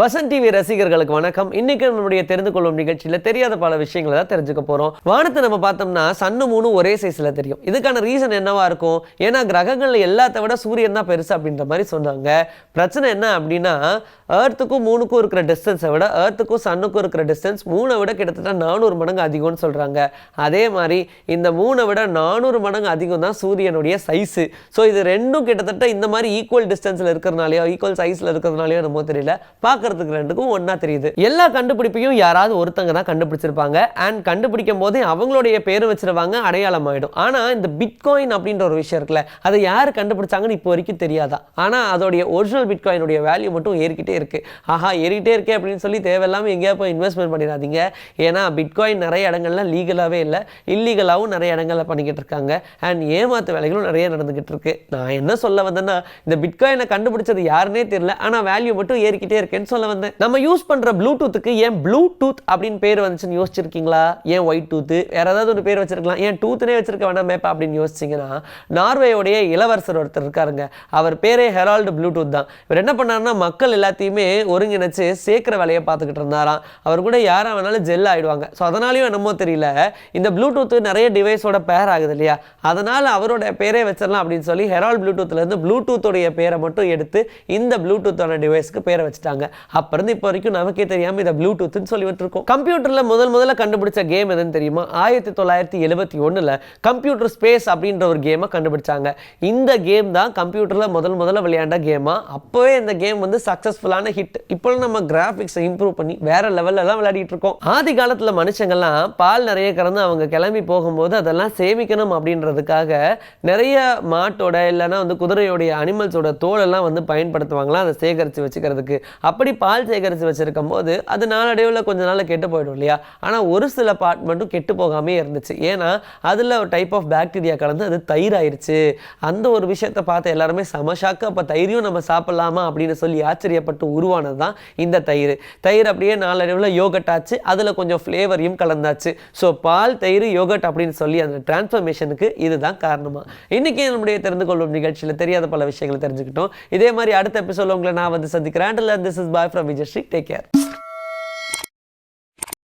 Vasan TV ரசிகர்களுக்கு வணக்கம். இன்னைக்கு நம்மளுடைய தெரிந்து கொள்ளும் நிகழ்ச்சியில் தெரியாத பல விஷயங்களை தான் தெரிஞ்சுக்க போகிறோம் வானத்தை நம்ம பார்த்தோம்னா சன்னு மூணு ஒரே சைஸில் தெரியும். இதுக்கான ரீசன் என்னவா இருக்கும்? ஏன்னா கிரகங்கள் எல்லாத்த விட சூரியன் தான் பெருசு அப்படின்ற மாதிரி சொன்னாங்க. பிரச்சனை என்ன அப்படின்னா ஏர்த்துக்கும் மூணுக்கும் இருக்கிற டிஸ்டன்ஸை விட ஏர்த்துக்கும் சன்னுக்கும் இருக்கிற டிஸ்டன்ஸ் மூணை விட கிட்டத்தட்ட நானூறு மடங்கு அதிகம்னு சொல்கிறாங்க அதே மாதிரி இந்த மூணை விட நானூறு மடங்கு அதிகம் தான் சூரியனுடைய சைஸு ஸோ இது ரெண்டும் கிட்டத்தட்ட இந்த மாதிரி ஈக்குவல் டிஸ்டன்ஸில் இருக்கிறனாலையோ ஈக்குவல் சைஸில் இருக்கிறதுனாலையோ என்னமோ தெரியல. பார்க்கறதுக்கு ரெண்டுக்கும் ஒன்றா தெரியுது. எல்லா கண்டுபிடிப்பையும் யாராவது ஒருத்தங்க தான் கண்டுபிடிச்சிருப்பாங்க. அண்ட் கண்டுபிடிக்கும் போதே அவங்களுடைய பேர் வச்சிருவாங்க அடையாளம் ஆயிடும் ஆனால் இந்த பிட்காயின் அப்படின்ற ஒரு விஷயம் இருக்குல்ல அதை யார் கண்டுபிடிச்சாங்கன்னு இப்போ வரைக்கும் தெரியாதா? ஆனால் அதோடைய ஒரிஜினல் பிட்காயினுடைய வேல்யூ மட்டும் ஏறிக்கிட்டே இருக்கு. ஆஹா ஏறிக்கிட்டே இருக்கே அப்படின்னு சொல்லி தேவையில்லாமல் எங்கேயா போய் இன்வெஸ்ட்மெண்ட் பண்ணிடாதீங்க. ஏன்னா பிட்காயின் நிறைய இடங்கள்லாம் லீகலாகவே இல்லை இல்லீகலாகவும் நிறைய இடங்கள்ல பண்ணிக்கிட்டு இருக்காங்க. அண்ட் ஏமாத்து வேலைகளும் நிறைய நடந்துக்கிட்டு இருக்கு. நான் என்ன சொல்ல வந்தேன்னா இந்த பிட்காயினை கண்டுபிடிச்சது யாருன்னே தெரியல. ஆனால் வேல்யூ மட்டும் ஏறிக்கிட்டே இருக்கேன்னு சொல்ல வந்தேன். நம்ம யூஸ் பண்ற ப்ளூடூத்துக்கு ஏன் ப்ளூடூத் அப்படின்னு பேர் வந்துச்சுன்னு யோசிச்சிருக்கீங்களா? ஏன் ஒயிட் டூத் வேறு ஏதாவது ஒரு பேர் வச்சிருக்கலாம். ஏன் டூத்துனே வச்சிருக்க வேணாம் மேப்பா அப்படின்னு யோசிச்சிங்கன்னா நார்வேயோடைய இளவரசர் ஒருத்தர் இருக்காருங்க. அவர் பேரே ஹெரால்டு ப்ளூடூத் தான். இவர் என்ன பண்ணாருன்னா மக்கள் எல்லாத்தையும் ஒருங்கிணைச்சு சேர்க்குற வேலையை பார்த்துக்கிட்டு இருந்தாராம். அவர் கூட யாரா வேணாலும் ஜெல் ஆயிடுவாங்க. ஸோ அதனாலையும் என்னமோ தெரியல. இந்த ப்ளூடூத் நிறைய டிவைஸோட பேர் ஆகுது இல்லையா? அதனால அவரோட பேரே வச்சிடலாம் அப்படின்னு சொல்லி ஹெரால் ப்ளூடூத்ல இருந்து ப்ளூடூத்தோடைய பேரை மட்டும் எடுத்து இந்த ப்ளூடூத்தோட டிவைஸ்க்கு பேரை வச்சுட்டாங்க. அப்போருந்து இப்போ வரைக்கும் நமக்கே தெரியாம இதை ப்ளூடூத்னு சொல்லி விட்டுருக்கோம். கம்ப்யூட்டர்ல முதல் முதல்ல கண்டுபிடிச்ச கேம் எதுன்னு தெரியுமா? ஆயிரத்தி தொள்ளாயிரத்தி எழுபத்தி ஒன்றில் கம்ப்யூட்டர் ஸ்பேஸ் அப்படின்ற ஒரு கேமை கண்டுபிடிச்சாங்க. இந்த கேம் தான் கம்ப்யூட்டர்ல முதல் முதல்ல விளையாண்ட கேமா அப்போவே இந்த கேம் வந்து சக்சஸ்ஃபுல்லான ஹிட் இப்போ நம்ம கிராஃபிக்ஸை இம்ப்ரூவ் பண்ணி வேற லெவல்ல விளையாடிட்டு இருக்கோம். ஆதி காலத்துல மனுஷங்கள்லாம் பால் நிறைய கறந்து அவங்க கிளம்பி போகும்போது அதெல்லாம் சேமிக்கணும் அப்படின்றதுக்காக நிறைய மாட்டோட இல்லைன்னா வந்து குதிரையோடைய அனிமல்ஸோட தோலெல்லாம் வந்து பயன்படுத்துவாங்களாம் அதை சேகரித்து வச்சுக்கிறதுக்கு. அப்படி பால் சேகரித்து வச்சிருக்கும் போது அது நாளடைவில் கொஞ்ச நாள் கெட்டு போயிடும் இல்லையா? ஆனால் ஒரு சில பார்ட் மட்டும் கெட்டு போகாமே இருந்துச்சு. ஏன்னா அதில் ஒரு டைப் ஆஃப் பாக்டீரியா கலந்து அது தயிர் ஆயிடுச்சு அந்த ஒரு விஷயத்தை பார்த்து எல்லாருமே சமஷாக்கு அப்போ தயிரையும் நம்ம சாப்பிட்லாமா அப்படின்னு சொல்லி ஆச்சரியப்பட்டு உருவானது தான் இந்த தயிர். தயிர் அப்படியே நாளடைவில் யோகட் ஆச்சு அதில் கொஞ்சம் ஃப்ளேவரையும் கலந்தாச்சு. ஸோ பால் தயிர் யோகட் அப்படின்னு சொல்லி அந்த டிரான்ஸ்ஃபர்மேஷனுக்கு இதுதான் காரணமா. இன்னைக்கு நம்முடைய தெரிந்து கொள்ளும் நிகழ்ச்சியில் தெரியாத பல விஷயங்களை தெரிஞ்சுக்கிட்டோம். இதே மாதிரி அடுத்த எபிசோட உங்களை நான் வந்து சந்திக்கிறேன். This is boy from Vijay Sri take care